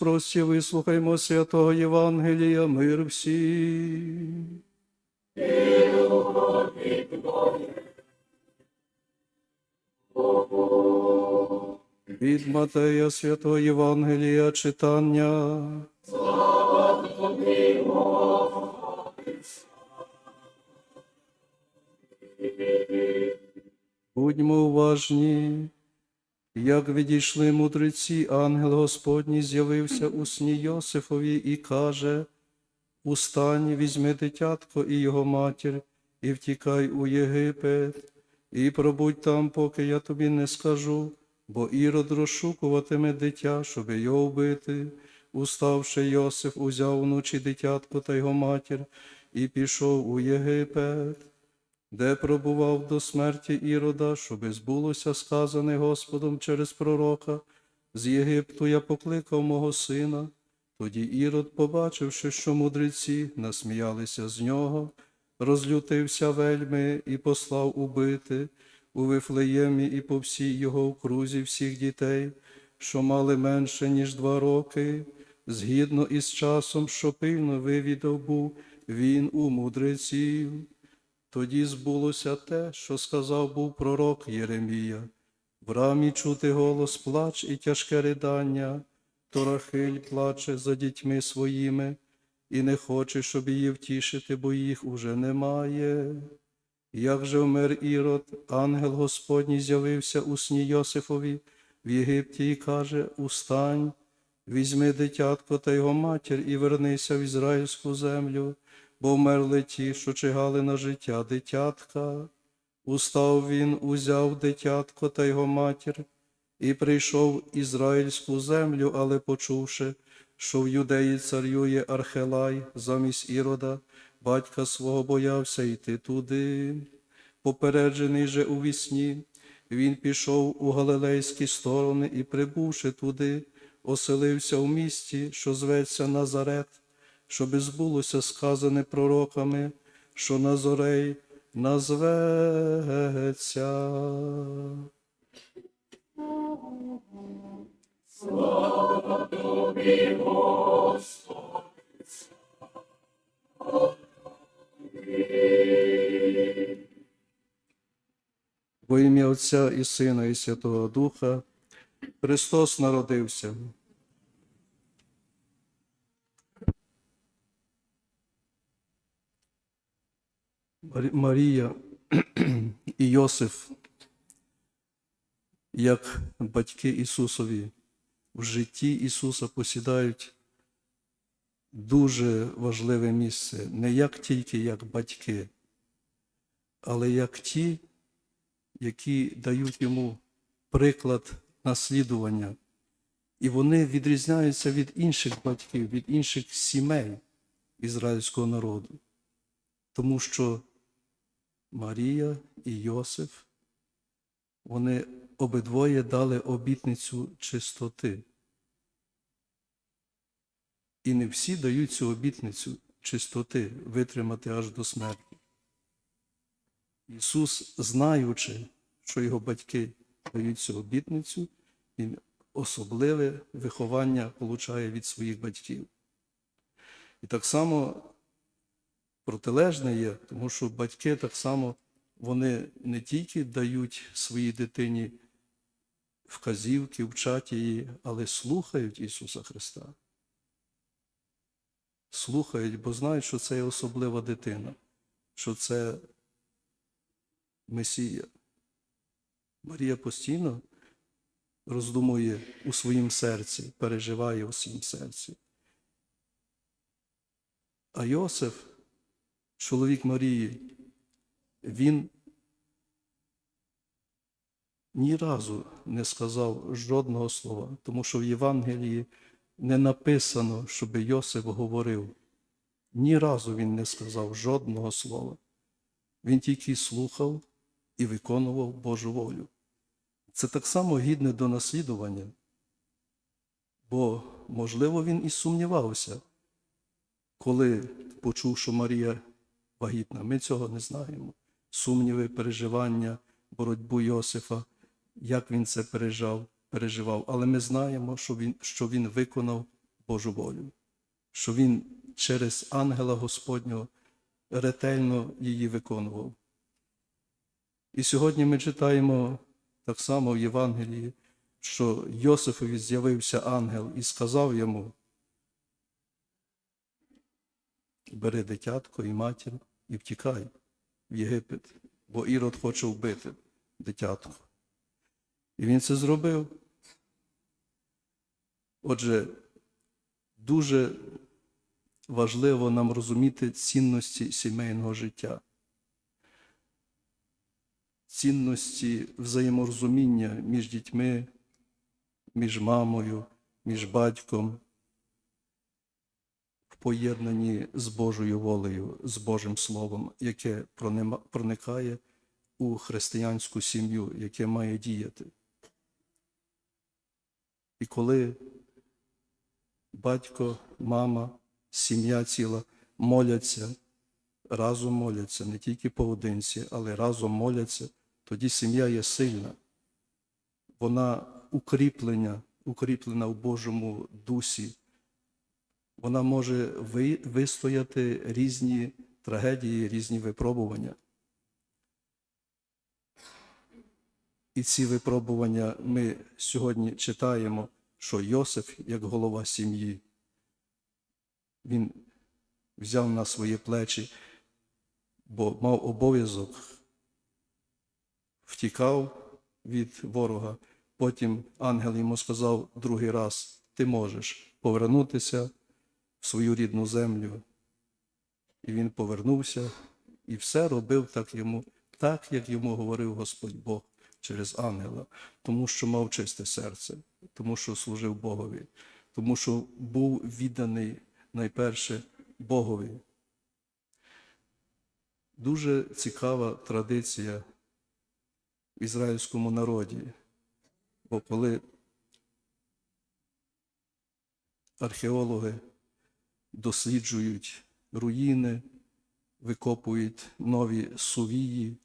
Прості вислухаймо святого Євангелія, мир всім. Від Матея святого Євангелія читання. Будьмо уважні, як відійшли мудреці, ангел Господній з'явився у сні Йосифові і каже: Устань, візьми дитятко і його матір, і втікай у Єгипет, і пробудь там, поки я тобі не скажу, бо Ірод розшукуватиме дитя, щоб його вбити. Уставши, Йосиф узяв вночі дитятко та його матір і пішов у Єгипет де пробував до смерті Ірода, щоби збулося сказане Господом через пророка, з Єгипту я покликав мого сина. Тоді Ірод, побачивши, що мудреці насміялися з нього, розлютився вельми і послав убити у Вифлеємі і по всій його окрузі всіх дітей, що мали менше, ніж два роки, згідно із часом, що пильно вивідав був він у мудреців. Тоді збулося те, що сказав був пророк Єремія. В рамі чути голос плач і тяжке ридання, то Рахиль плаче за дітьми своїми, і не хоче, щоб її втішити, бо їх уже немає. Як же вмер Ірод, ангел Господній з'явився у сні Йосифові в Єгипті і каже: Устань, візьми дитятко та його матір і вернися в ізраїльську землю бо вмерли ті, що чигали на життя дитятка. Устав він, узяв дитятко та його матір, і прийшов в ізраїльську землю, але почувши, що в юдеї царює Архелай замість Ірода, батька свого боявся йти туди. Попереджений же у вісні, він пішов у галилейські сторони і, прибувши туди, оселився в місті, що зветься Назарет щоби збулося сказане пророками, що Назорей назветься. Во ім'я Отця і Сина, і Святого Духа Христос народився. Марія і Йосиф, як батьки Ісусові в житті Ісуса посідають дуже важливе місце, не як тільки як батьки, але як ті, які дають йому приклад наслідування. І вони відрізняються від інших батьків, від інших сімей ізраїльського народу. Тому що Марія і Йосиф, вони обидвоє дали обітницю чистоти. І не всі дають цю обітницю чистоти витримати аж до смерті. Ісус, знаючи, що його батьки дають цю обітницю, Він особливе виховання получає від своїх батьків. І так само протилежне є, тому що батьки так само вони не тільки дають своїй дитині вказівки, вчать її, але слухають Ісуса Христа. Слухають, бо знають, що це є особлива дитина, що це Месія. Марія постійно роздумує у своїм серці, переживає у своїм серці. А Йосиф чоловік Марії, він ні разу не сказав жодного слова, тому що в Євангелії не написано, щоб Йосип говорив. Ні разу він не сказав жодного слова. Він тільки слухав і виконував Божу волю. Це так само гідне до наслідування, бо, можливо, він і сумнівався, коли почув, що Марія вагітна. Ми цього не знаємо. Сумніви, переживання, боротьбу Йосифа, як він це пережав, переживав. Але ми знаємо, що він, що він виконав Божу волю, що він через ангела Господнього ретельно її виконував. І сьогодні ми читаємо так само в Євангелії, що Йосифові з'явився ангел і сказав йому: бери дитятко і матір і втікай в Єгипет, бо Ірод хоче вбити дитятко. І він це зробив. Отже, дуже важливо нам розуміти цінності сімейного життя, цінності взаєморозуміння між дітьми, між мамою, між батьком, в поєднанні з Божою волею, з Божим Словом, яке проникає у християнську сім'ю, яке має діяти. І коли батько, мама, сім'я ціла моляться, разом моляться, не тільки поодинці, але разом моляться, тоді сім'я є сильна. Вона укріплена, укріплена в Божому дусі. Вона може вистояти різні трагедії, різні випробування. І ці випробування ми сьогодні читаємо, що Йосиф, як голова сім'ї, він взяв на свої плечі, бо мав обов'язок, втікав від ворога. Потім ангел йому сказав другий раз: ти можеш повернутися в свою рідну землю. І він повернувся і все робив так йому, так, як йому говорив Господь Бог через ангела, тому що мав чисте серце, тому що служив Богові, тому що був відданий найперше Богові. Дуже цікава традиція в ізраїльському народі, бо коли археологи досліджують руїни, викопують нові сувії,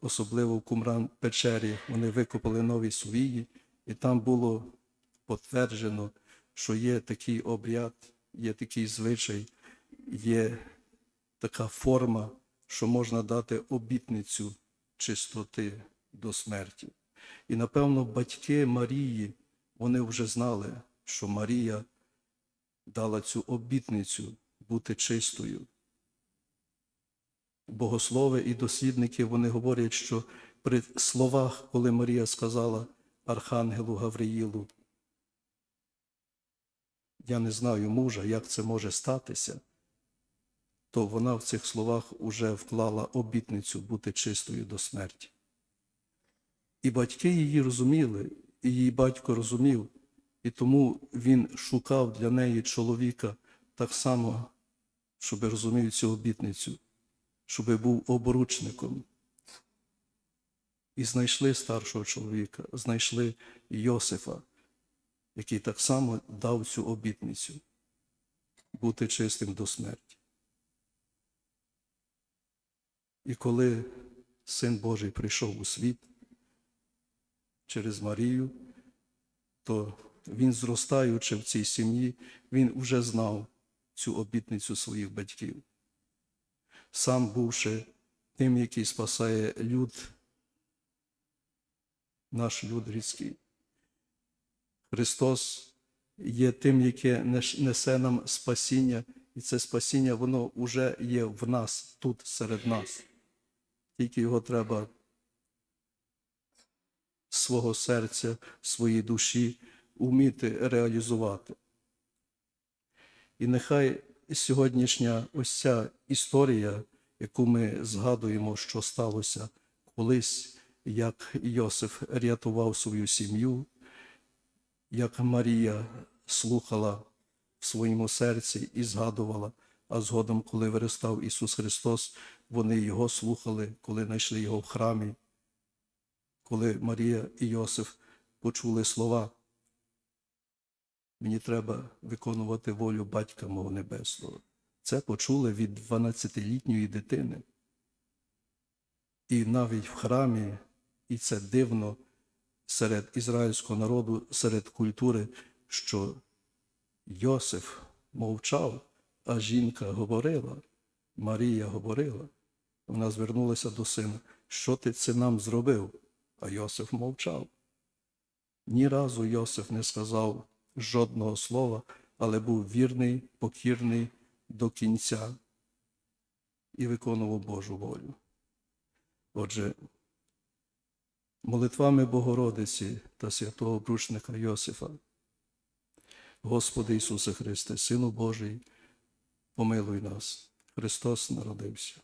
особливо в Кумран печері, вони викопали нові сувії, і там було підтверджено, що є такий обряд, є такий звичай, є така форма, що можна дати обітницю чистоти до смерті. І напевно батьки Марії, вони вже знали, що Марія дала цю обітницю бути чистою. Богослови і дослідники вони говорять, що при словах, коли Марія сказала Архангелу Гавриїлу, я не знаю мужа, як це може статися, то вона в цих словах уже вклала обітницю бути чистою до смерті. І батьки її розуміли, і її батько розумів, і тому він шукав для неї чоловіка так само, щоб розумів цю обітницю, щоб був обручником. І знайшли старшого чоловіка, знайшли Йосифа, який так само дав цю обітницю бути чистим до смерті. І коли Син Божий прийшов у світ через Марію, то він, зростаючи в цій сім'ї, він вже знав цю обітницю своїх батьків. Сам бувши тим, який спасає люд, наш люд рідський. Христос є тим, яке несе нам спасіння, і це спасіння, воно вже є в нас, тут, серед нас. Тільки його треба свого серця, своєї душі вміти реалізувати. І нехай сьогоднішня ось ця історія, яку ми згадуємо, що сталося колись, як Йосиф рятував свою сім'ю, як Марія слухала в своєму серці і згадувала, а згодом, коли виростав Ісус Христос, вони Його слухали, коли знайшли Його в храмі, коли Марія і Йосиф почули слова. Мені треба виконувати волю батька мого небесного. Це почули від 12-літньої дитини. І навіть в храмі, і це дивно серед ізраїльського народу, серед культури, що Йосиф мовчав, а жінка говорила, Марія говорила. Вона звернулася до сина, що ти це нам зробив? А Йосиф мовчав. Ні разу Йосиф не сказав жодного слова, але був вірний, покірний до кінця і виконував Божу волю. Отже, молитвами Богородиці та святого обручника Йосифа, Господи Ісусе Христе, Сину Божий, помилуй нас, Христос народився.